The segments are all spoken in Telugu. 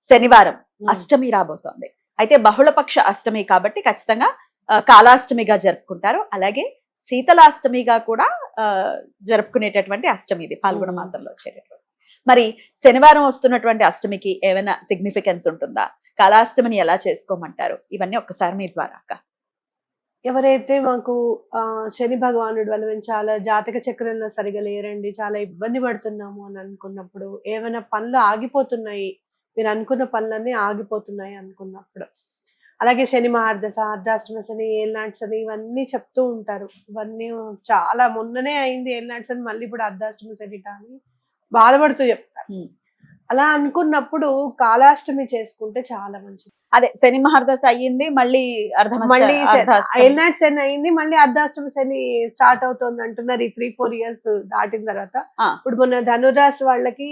శనివారం అష్టమి రాబోతోంది. అయితే బహుళపక్ష అష్టమి కాబట్టి ఖచ్చితంగా కాలాష్టమిగా జరుపుకుంటారు. అలాగే శీతలాష్టమిగా కూడా జరుపుకునేటటువంటి అష్టమి ఇది పాల్గొన. మాసంలో వచ్చేటటువంటి. మరి శనివారం వస్తున్నటువంటి అష్టమికి ఏమైనా సిగ్నిఫికెన్స్ ఉంటుందా? కాలాష్టమిని ఎలా చేసుకోమంటారు? ఇవన్నీ ఒక్కసారి మీ ద్వారా అక్క. ఎవరైతే మాకు ఆ శని భగవానుడు వల్ల మేము చాలా జాతక చక్రంలో సరిగా లేరండి చాలా ఇబ్బంది పడుతున్నాము అని అనుకున్నప్పుడు ఏమైనా పనులు ఆగిపోతున్నాయి మీరు అనుకున్న పనులన్నీ ఆగిపోతున్నాయి అనుకున్నప్పుడు అలాగే శని మహార్దశ అర్ధాష్టమ శని ఏళ్ళనాటి శని ఇవన్నీ చెప్తూ ఉంటారు ఇవన్నీ చాలా మొన్ననే అయింది ఏళ్ళనాటి శని మళ్ళీ ఇప్పుడు అర్ధాష్టమ శని అని బాధపడుతూ చెప్తారు. అలా అనుకున్నప్పుడు కాలాష్టమి చేసుకుంటే చాలా మంచిది అదే శని మహర్దశ అయ్యింది మళ్ళీ మళ్ళీ. ఎల్నాట్ శని అయింది మళ్ళీ అర్ధాష్టమ శని స్టార్ట్ అవుతుంది అంటున్నారు ఈ త్రీ ఫోర్ ఇయర్స్ దాటిన తర్వాత. ఇప్పుడు మొన్న ధనురాశి వాళ్ళకి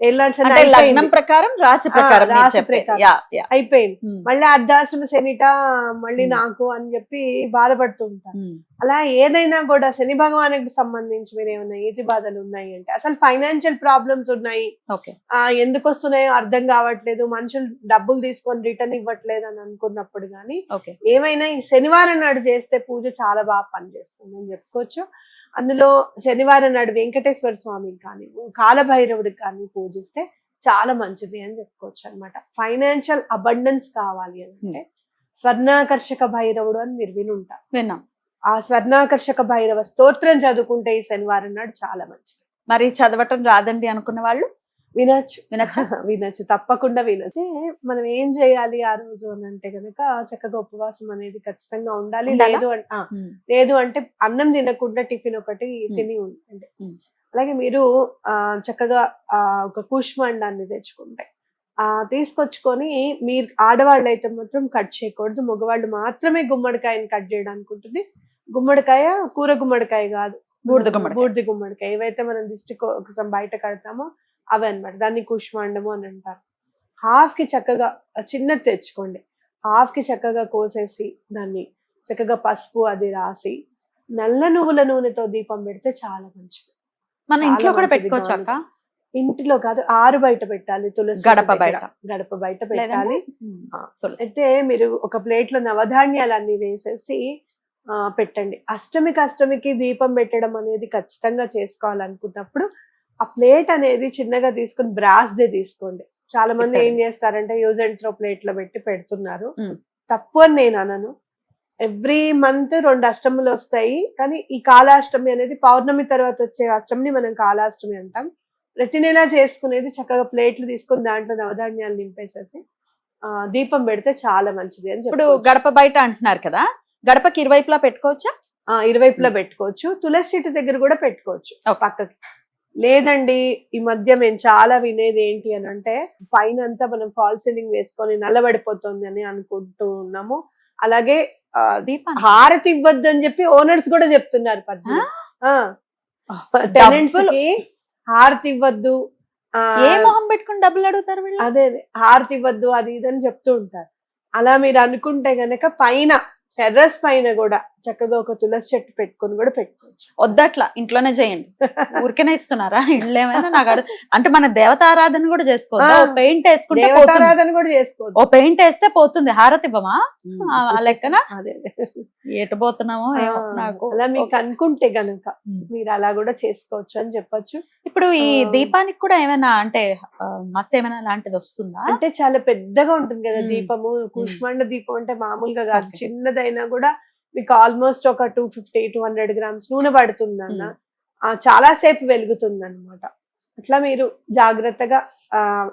అంటే లగ్నం. ప్రకారం రాశి ప్రకారం రాశి అయిపోయింది. ఉమ్, మళ్ళీ అర్ధాష్టమ శనిట మళ్ళీ Hmm. నాకు అని చెప్పి బాధపడుతూ ఉంటారు ఉమ్, అలా ఏదైనా కూడా శని భగవానికి సంబంధించి మీరు ఏమైనా ఈతి బాధలు ఉన్నాయి అంటే అసలు ఫైనాన్షియల్ ప్రాబ్లమ్స్ ఉన్నాయి. ఎందుకు వస్తున్నాయో అర్థం కావట్లేదు. మనుషులు డబ్బులు తీసుకొని రిటర్న్ ఇవ్వట్లేదు అని అనుకున్నప్పుడు కానీ ఓకే ఏమైనా ఈ శనివారం నాడు చేస్తే పూజ చాలా బాగా పనిచేస్తుంది అని చెప్పుకోవచ్చు. అందులో శనివారం నాడు వెంకటేశ్వర స్వామికి కానీ కాలభైరవుడికి కానీ పూజిస్తే చాలా మంచిది అని చెప్పుకోవచ్చు అనమాట ఫైనాన్షియల్ అబండెన్స్ కావాలి అని అంటే స్వర్ణాకర్షక భైరవుడు అని మీరు వినుంటారు. విన్నాం. ఆ స్వర్ణాకర్షక భైరవ స్తోత్రం చదువుకుంటే ఈ శనివారం నాడు చాలా మంచిది. మరి చదవటం రాదండి అనుకున్న వాళ్ళు? వినొచ్చు. వినచ్చా? వినొచ్చు. తప్పకుండా వినొచ్చు. మనం ఏం చేయాలి ఆ రోజు అని అంటే కనుక చక్కగా ఉపవాసం అనేది ఖచ్చితంగా ఉండాలి? లేదు అంటే ఆ, లేదు అంటే అన్నం తినకుండా టిఫిన్ ఒకటి తిని ఉండండి. అలాగే మీరు ఆ చక్కగా ఆ ఒక కుష్మాండాన్ని తెచ్చుకుంటే ఆ తీసుకొచ్చుకొని మీరు ఆడవాళ్ళు అయితే మాత్రం కట్ చేయకూడదు. మగవాళ్ళు మాత్రమే గుమ్మడికాయని కట్ చేయడానికి ఉంటుంది. గుమ్మడికాయ కూర గుమ్మడికాయ కాదు. బూడిద గుమ్మడికాయ. బూడిద గుమ్మడికాయ. ఏవైతే మనం దిష్టి కోసం బయట కడతామో అవి అన్నమాట. దాన్ని కుష్మాండము అని అంటారు. హాఫ్కి చక్కగా చిన్నది తెచ్చుకోండి. హాఫ్కి చక్కగా కోసేసి దాన్ని చక్కగా పసుపు అది రాసి నల్ల నువ్వుల నూనెతో దీపం పెడితే చాలా మంచిది. మన ఇంట్లో కూడా పెట్టుకోవచ్చు అక్క ఇంటిలో కాదు ఆరు బయట పెట్టాలి తులసి గడప. బయట. గడప బయట పెట్టాలి. అయితే మీరు ఒక ప్లేట్లో నవధాన్యాలన్నీ వేసేసి ఆ, పెట్టండి అష్టమికి అష్టమికి దీపం పెట్టడం అనేది ఖచ్చితంగా చేసుకోవాలనుకున్నప్పుడు ఆ ప్లేట్ అనేది చిన్నగా తీసుకుని బ్రాస్ దే తీసుకోండి చాలా మంది. ఏం చేస్తారంటే యూజ్ అండ్ త్రో ప్లేట్లో పెట్టి పెడుతున్నారు. తప్పు అని నేను అనను ఎవ్రీ మంత్ రెండు అష్టములు వస్తాయి. కానీ ఈ కాలాష్టమి అనేది పౌర్ణమి తర్వాత వచ్చే అష్టమిని మనం కాలాష్టమి అంటాం. ప్రతి నెల చేసుకునేది చక్కగా ప్లేట్లు తీసుకొని దాంట్లో నవధాన్యాలు నింపేసేసి ఆ, దీపం పెడితే చాలా మంచిది అని ఇప్పుడు. గడప బయట అంటున్నారు కదా గడపకి ఇరువైపులా పెట్టుకోవచ్చా? ఆ, ఇరువైపులా పెట్టుకోవచ్చు. తులసి చెట్టు దగ్గర కూడా పెట్టుకోవచ్చు. పక్కకి. లేదండి ఈ మధ్య మేము చాలా వినేది ఏంటి అని అంటే పైన అంతా మనం ఫాల్ సీలింగ్ వేసుకొని నల్లబడిపోతుంది అని అనుకుంటూ ఉన్నాము. అలాగే హారతి ఇవ్వద్దు అని చెప్పి ఓనర్స్ కూడా చెప్తున్నారు టెనెంట్స్కి హారతి ఇవ్వద్దు. ఏ మొహం పెట్టుకుని డబ్బులు అడుగుతారు అదే అదే. హారతి ఇవ్వద్దు అది ఇది అని చెప్తూ ఉంటారు. అలా మీరు అనుకుంటే గనక పైన టెర్రస్ పైన కూడా చక్కగా ఒక తులసి చెట్టు పెట్టుకొని కూడా పెట్టుకోవచ్చు. వద్దట్లా ఇంట్లోనే చేయండి. ఊరికేనే ఇస్తున్నారా? ఇళ్ళు ఏమైనా నాకు అంటే మన దేవతారాధన కూడా ఓ పెయింట్ వేసుకుంటే దేవతారాధన కూడా చేసుకోవచ్చు ఓ పెయింట్ వేస్తే పోతుంది. హారతి ఇవ్వమా? ఆ లెక్కన. ఎటు పోతున్నామో నాకు. అలా మీకు. అనుకుంటే గనక. మీరు అలా కూడా చేసుకోవచ్చు అని చెప్పొచ్చు. ఇప్పుడు ఈ. దీపానికి కూడా ఏమైనా అంటే మస్ ఏమైనా లాంటిది వస్తుందా? అంటే చాలా పెద్దగా ఉంటుంది కదా. దీపము. కూష్మాండ దీపం అంటే మామూలుగా కాదు. చిన్నదైనా కూడా మీకు ఆల్మోస్ట్ ఒక two fifty two hundred grams నూనె పడుతుంది అన్న ఉమ్. ఆ, చాలా సేపు వెలుగుతుంది అనమాట అట్లా మీరు జాగ్రత్తగా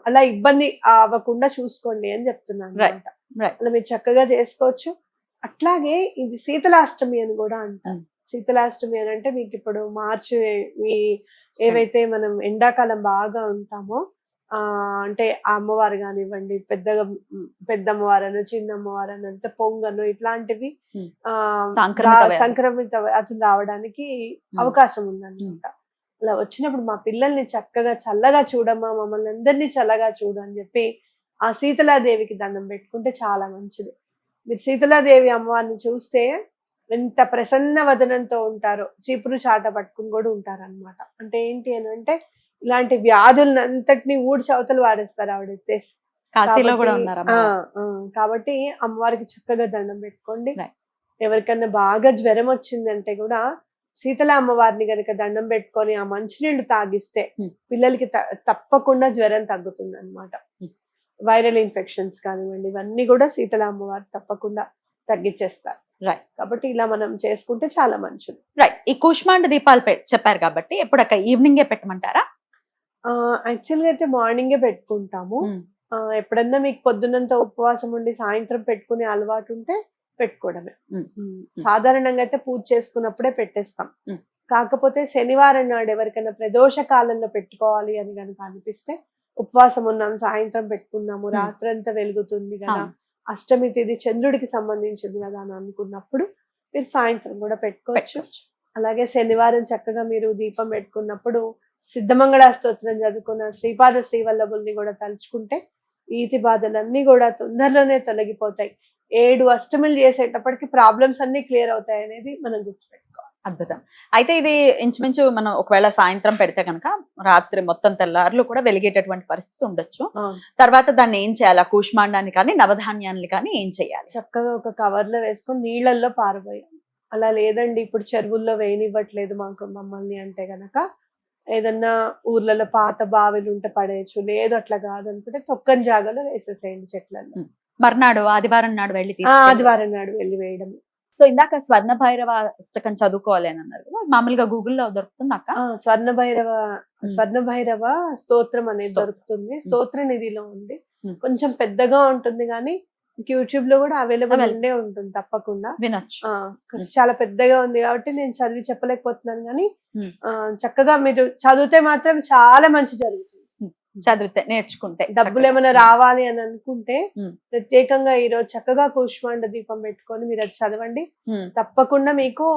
అలా ఇబ్బంది అవ్వకుండా చూసుకోండి అని చెప్తున్నాను. అనమాట. అలా మీరు చక్కగా చేసుకోవచ్చు అట్లాగే ఇది శీతలాష్టమి అని కూడా అంటారు ఉమ్. శీతలాష్టమి అని అంటే మీకు ఇప్పుడు మార్చి ఈ ఏవైతే మనం ఎండాకాలం బాగా ఉంటామో అంటే ఆ అమ్మవారు కానివ్వండి పెద్దగా పెద్ద అమ్మవారను చిన్న అమ్మవారను అంత పొంగను ఇట్లాంటివి. ఆ. సంక్రమిత వ్యాధులు రావడానికి అవకాశం ఉందన్నమాట. అలా వచ్చినప్పుడు మా పిల్లల్ని చక్కగా చల్లగా చూడమ్మా మమ్మల్ని అందరినీ చల్లగా చూడు అని చెప్పి ఆ శీతలాదేవికి దండం పెట్టుకుంటే చాలా మంచిది. మీరు శీతలాదేవి అమ్మవారిని చూస్తే ఎంత ప్రసన్న వదనంతో ఉంటారో చీపురు చాట పట్టుకుని కూడా ఉంటారు అనమాట అంటే ఏంటి అని అంటే ఇలాంటి వ్యాధులను అంతటిని ఊడ్చి అవతలు వాడేస్తారు ఆవిడ ఎత్తేసి కాశీలో కూడా ఉన్నారు కాబట్టి అమ్మవారికి చక్కగా దండం పెట్టుకోండి. ఎవరికన్నా బాగా జ్వరం వచ్చిందంటే కూడా శీతల అమ్మవారిని గనక దండం పెట్టుకొని ఆ మంచినీళ్ళు తాగిస్తే Hmm. పిల్లలకి తప్పకుండా జ్వరం తగ్గుతుంది అనమాట Hmm. వైరల్ ఇన్ఫెక్షన్స్ కానివ్వండి ఇవన్నీ కూడా శీతల అమ్మవారు తప్పకుండా తగ్గించేస్తారు Right. కాబట్టి ఇలా మనం చేసుకుంటే చాలా మంచిది రైట్ ఈ కూష్మాండ దీపాలు చెప్పారు కాబట్టి ఎప్పుడు అక్క ఈవినింగే పెట్టమంటారా యాక్చువల్గా అయితే మార్నింగే పెట్టుకుంటాము ఆ, ఎప్పుడన్నా మీకు పొద్దున్నంత ఉపవాసం ఉండి సాయంత్రం పెట్టుకునే అలవాటు ఉంటే పెట్టుకోవడమే. సాధారణంగా అయితే పూజ చేసుకున్నప్పుడే పెట్టేస్తాం. కాకపోతే శనివారం నాడు ఎవరికైనా ప్రదోష కాలంలో పెట్టుకోవాలి అని కనుక అనిపిస్తే ఉపవాసం ఉన్నాం సాయంత్రం పెట్టుకున్నాము మ్మ్. రాత్రంతా వెలుగుతుంది కదా అవును. అష్టమి తిథి చంద్రుడికి సంబంధించింది కదా అని అనుకున్నప్పుడు మీరు సాయంత్రం కూడా పెట్టుకోవచ్చు పెట్టుకోవచ్చు అలాగే శనివారం చక్కగా మీరు దీపం పెట్టుకున్నప్పుడు సిద్ధమంగళ స్తోత్రం చదువుకున్న శ్రీపాద శ్రీవల్లభుల్ని కూడా తలుచుకుంటే ఈతి బాధలన్నీ కూడా తొందరలోనే తొలగిపోతాయి. ఏడు అష్టములు చేసేటప్పటికి ప్రాబ్లమ్స్ అన్ని క్లియర్ అవుతాయి అనేది మనం గుర్తుపెట్టుకోవాలి. అద్భుతం. అయితే ఇది ఇంచుమించు మనం ఒకవేళ సాయంత్రం పెడితే కనుక రాత్రి మొత్తం తెల్లారులు కూడా వెలిగేటటువంటి పరిస్థితి ఉండొచ్చు. తర్వాత దాన్ని ఏం చేయాలి? ఆ కూష్మాండాన్ని కానీ నవధాన్యాన్ని కానీ ఏం చేయాలి? చక్కగా ఒక కవర్లో వేసుకొని నీళ్ళల్లో పారబోయాలి. అలా లేదండి ఇప్పుడు చెరువుల్లో వేయనివ్వట్లేదు మాకు మమ్మల్ని అంటే గనక. ఏదన్నా ఊర్లలో పాత బావిలు ఉంటే పడేయచ్చు లేదు అట్లా కాదనుకుంటే తొక్కని జాగాలో వేసేసేయండి చెట్లలో మర్నాడు ఆదివారం నాడు వెళ్ళి ఆదివారం నాడు వెళ్ళి వేయడం సో ఇందాక స్వర్ణ భైరవ అష్టకం చదువుకోవాలి అని అన్నారు మామూలుగా గూగుల్లో దొరుకుతుంది అక్క స్వర్ణ భైరవ. స్వర్ణ భైరవ స్తోత్రం అనేది. దొరుకుతుంది స్తోత్ర నిధిలో ఉంది. కొంచెం పెద్దగా ఉంటుంది కానీ యూట్యూబ్లో కూడా అవైలబుల్. ఉండే ఉంటుంది తప్పకుండా. వినొచ్చు. చాలా పెద్దగా ఉంది కాబట్టి నేను చదివి చెప్పలేకపోతున్నాను కానీ చక్కగా మీరు చదివితే మాత్రం చాలా మంచి జరుగుతుంది. చదివితే నేర్చుకుంటే డబ్బులు. ఏమైనా రావాలి అని అనుకుంటే. ప్రత్యేకంగా ఈ రోజు చక్కగా కూష్మాండ దీపం పెట్టుకొని మీరు అది చదవండి. తప్పకుండా మీకు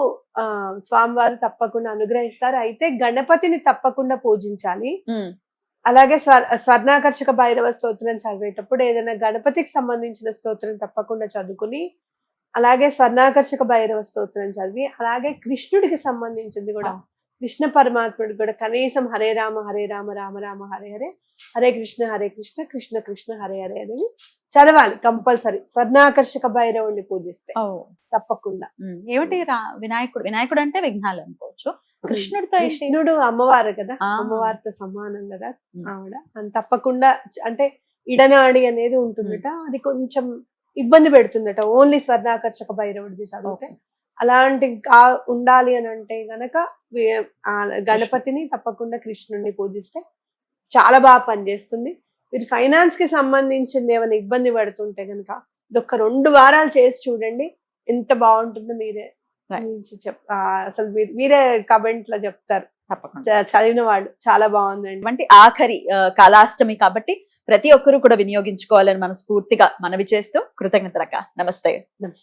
ఆ స్వామివారు తప్పకుండా అనుగ్రహిస్తారు. అయితే గణపతిని తప్పకుండా పూజించాలి. అలాగే స్వ స్వర్ణాకర్షక భైరవ స్తోత్రం చదివేటప్పుడు ఏదైనా గణపతికి సంబంధించిన స్తోత్రం తప్పకుండా చదువుకుని అలాగే స్వర్ణాకర్షక భైరవ స్తోత్రం చదివి అలాగే కృష్ణుడికి సంబంధించింది కూడా. కృష్ణ పరమాత్ముడికి కూడా కనీసం హరే రామ హరే రామ రామ రామ హరే హరే హరే కృష్ణ హరే కృష్ణ కృష్ణ కృష్ణ హరే హరే అనేది చదవాలి కంపల్సరీ. స్వర్ణాకర్షక భైరవుడిని పూజిస్తే తప్పకుండా. ఏమిటి వినాయకుడు వినాయకుడు అంటే విఘ్నాలు అనుకోవచ్చు. కృష్ణుడితో కృష్ణుడు అమ్మవారు కదా. అమ్మవారితో సమానం కదా. ఆవిడ. అని తప్పకుండా అంటే ఇడనాడి అనేది ఉంటుందట అది కొంచెం ఇబ్బంది పెడుతుందట. ఓన్లీ స్వర్ణాకర్షక భైరవుడిది చదివితే. అలాంటి ఉండాలి అని అంటే గనక గణపతిని తప్పకుండా కృష్ణుడిని పూజిస్తే చాలా బాగా పనిచేస్తుంది. మీరు ఫైనాన్స్కి సంబంధించింది ఏమైనా ఇబ్బంది పడుతుంటే గనక ఇదొక రెండు వారాలు చేసి చూడండి. ఎంత బాగుంటుందో మీరే అసలు మీరు- కమెంట్లో చెప్తారు. చదివిన వాళ్ళు చాలా బాగుందండి. అటువంటి ఆఖరి కాలాష్టమి కాబట్టి ప్రతి ఒక్కరూ కూడా వినియోగించుకోవాలని మనస్ఫూర్తిగా మనవి చేస్తూ కృతజ్ఞతలక్క. నమస్తే. నమస్తే.